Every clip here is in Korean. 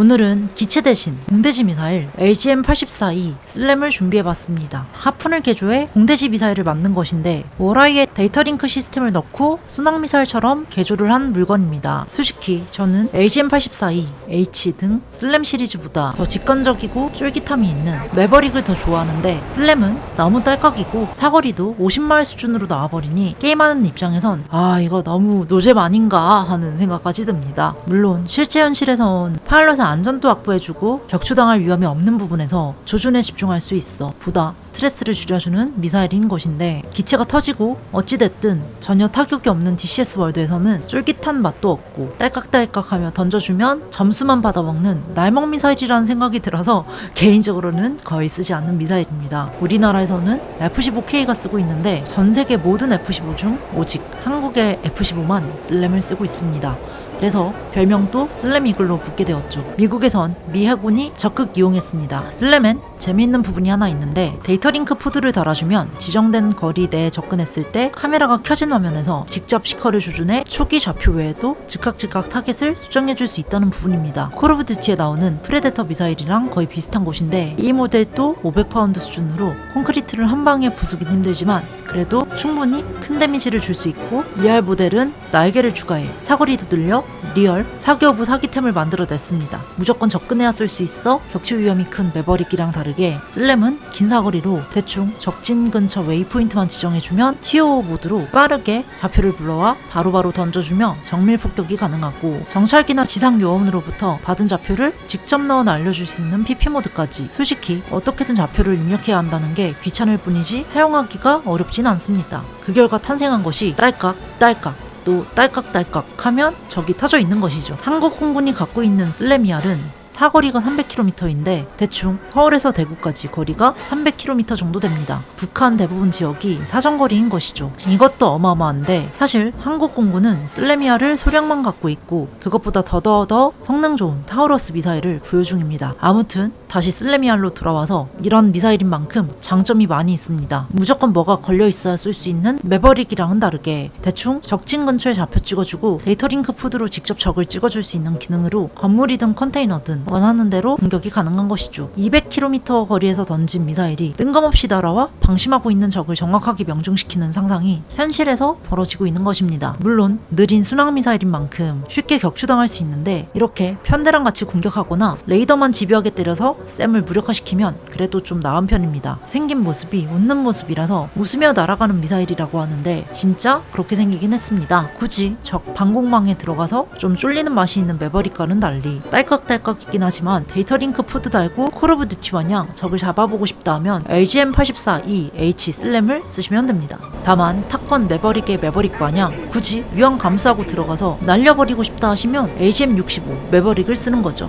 오늘은 기체 대신 공대지 미사일 LGM-84E 슬램을 준비해봤습니다. 하푼을 개조해 공대지 미사일을 만든 것인데 워라이에 데이터링크 시스템을 넣고 순항 미사일처럼 개조를 한 물건입니다. 솔직히 저는 LGM-84E, H 등 슬램 시리즈보다 더 직관적이고 쫄깃함이 있는 매버릭을 더 좋아하는데 슬램은 너무 딸깍이고 사거리도 50마일 수준으로 나와버리니 게임하는 입장에선 아 이거 너무 노잼 아닌가 하는 생각까지 듭니다. 물론 실제 현실에선 파일럿의 안전도 확보해주고 격추당할 위험이 없는 부분에서 조준에 집중할 수 있어 보다 스트레스를 줄여주는 미사일인 것인데 기체가 터지고 어찌됐든 전혀 타격이 없는 DCS 월드에서는 쫄깃한 맛도 없고 딸깍딸깍하며 던져주면 점수만 받아먹는 날먹 미사일이라는 생각이 들어서 개인적으로는 거의 쓰지 않는 미사일입니다. 우리나라에서는 F-15K가 쓰고 있는데 전 세계 모든 F-15 중 오직 한국의 F-15만 슬램을 쓰고 있습니다. 그래서 별명도 슬램 이글로 붙게 되었죠. 미국에선 미 해군이 적극 이용했습니다. 슬램엔 재미있는 부분이 하나 있는데 데이터링크 푸드를 달아주면 지정된 거리 내에 접근했을 때 카메라가 켜진 화면에서 직접 시커를 조준해 초기 좌표 외에도 즉각 즉각 타겟을 수정해줄 수 있다는 부분입니다. 콜 오브 듀티에 나오는 프레데터 미사일이랑 거의 비슷한 곳인데 이 모델도 500파운드 수준으로 콘크리트를 한 방에 부수긴 힘들지만 그래도 충분히 큰 데미지를 줄 수 있고 ER 모델은 날개를 추가해 사거리도 늘려 리얼 사기어부 사기템을 만들어냈습니다. 무조건 접근해야 쏠 수 있어 격추 위험이 큰 매버릭이랑 다르게 슬램은 긴 사거리로 대충 적진 근처 웨이포인트만 지정해주면 TO 모드로 빠르게 좌표를 불러와 바로바로 던져주며 정밀 폭격이 가능하고 정찰기나 지상 요원으로부터 받은 좌표를 직접 넣어 날려줄 수 있는 PP 모드까지 솔직히 어떻게든 좌표를 입력해야 한다는 게 귀찮을 뿐이지 사용하기가 어렵 진 않습니다. 그 결과 탄생한 것이 딸깍 딸깍 또 딸깍딸깍 하면 적이 터져 있는 것이죠. 한국 공군이 갖고 있는 슬래미알은 사거리가 300km인데 대충 서울에서 대구까지 거리가 300km 정도 됩니다. 북한 대부분 지역이 사정거리인 것이죠. 이것도 어마어마한데 사실 한국 공군은 슬래미아를 소량만 갖고 있고 그것보다 더더더 성능 좋은 타우러스 미사일을 보유 중입니다. 아무튼 다시 슬래미알로 돌아와서 이런 미사일인 만큼 장점이 많이 있습니다. 무조건 뭐가 걸려 있어야 쏠 수 있는 매버릭이랑은 다르게 대충 적진 근처에 좌표 찍어주고 데이터링크 푸드로 직접 적을 찍어줄 수 있는 기능으로 건물이든 컨테이너든 원하는 대로 공격이 가능한 것이죠. 200km 거리에서 던진 미사일이 뜬금없이 날아와 방심하고 있는 적을 정확하게 명중시키는 상상이 현실에서 벌어지고 있는 것입니다. 물론 느린 순항 미사일인 만큼 쉽게 격추당할 수 있는데 이렇게 편대랑 같이 공격하거나 레이더만 집요하게 때려서 쌤을 무력화시키면 그래도 좀 나은 편입니다. 생긴 모습이 웃는 모습이라서 웃으며 날아가는 미사일이라고 하는데 진짜 그렇게 생기긴 했습니다. 굳이 적 방공망에 들어가서 좀 쫄리는 맛이 있는 매버릭과는 달리 딸깍딸깍 이긴 하지만 데이터링크 푸드 달고 콜 오브 듀티 마냥 적을 잡아보고 싶다 하면 LGM84E H 슬램을 쓰시면 됩니다. 다만 탑건 매버릭의 매버릭 마냥 굳이 위험 감수하고 들어가서 날려버리고 싶다 하시면 LGM65 매버릭을 쓰는 거죠.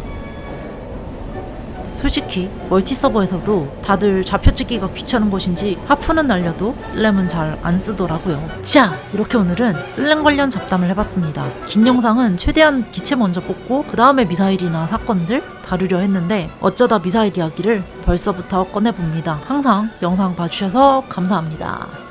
솔직히 멀티 서버에서도 다들 좌표 찍기가 귀찮은 것인지 하프는 날려도 슬램은 잘 안 쓰더라고요. 자, 이렇게 오늘은 슬램 관련 잡담을 해봤습니다. 긴 영상은 최대한 기체 먼저 뽑고 그 다음에 미사일이나 사건들 다루려 했는데 어쩌다 미사일 이야기를 벌써부터 꺼내봅니다. 항상 영상 봐주셔서 감사합니다.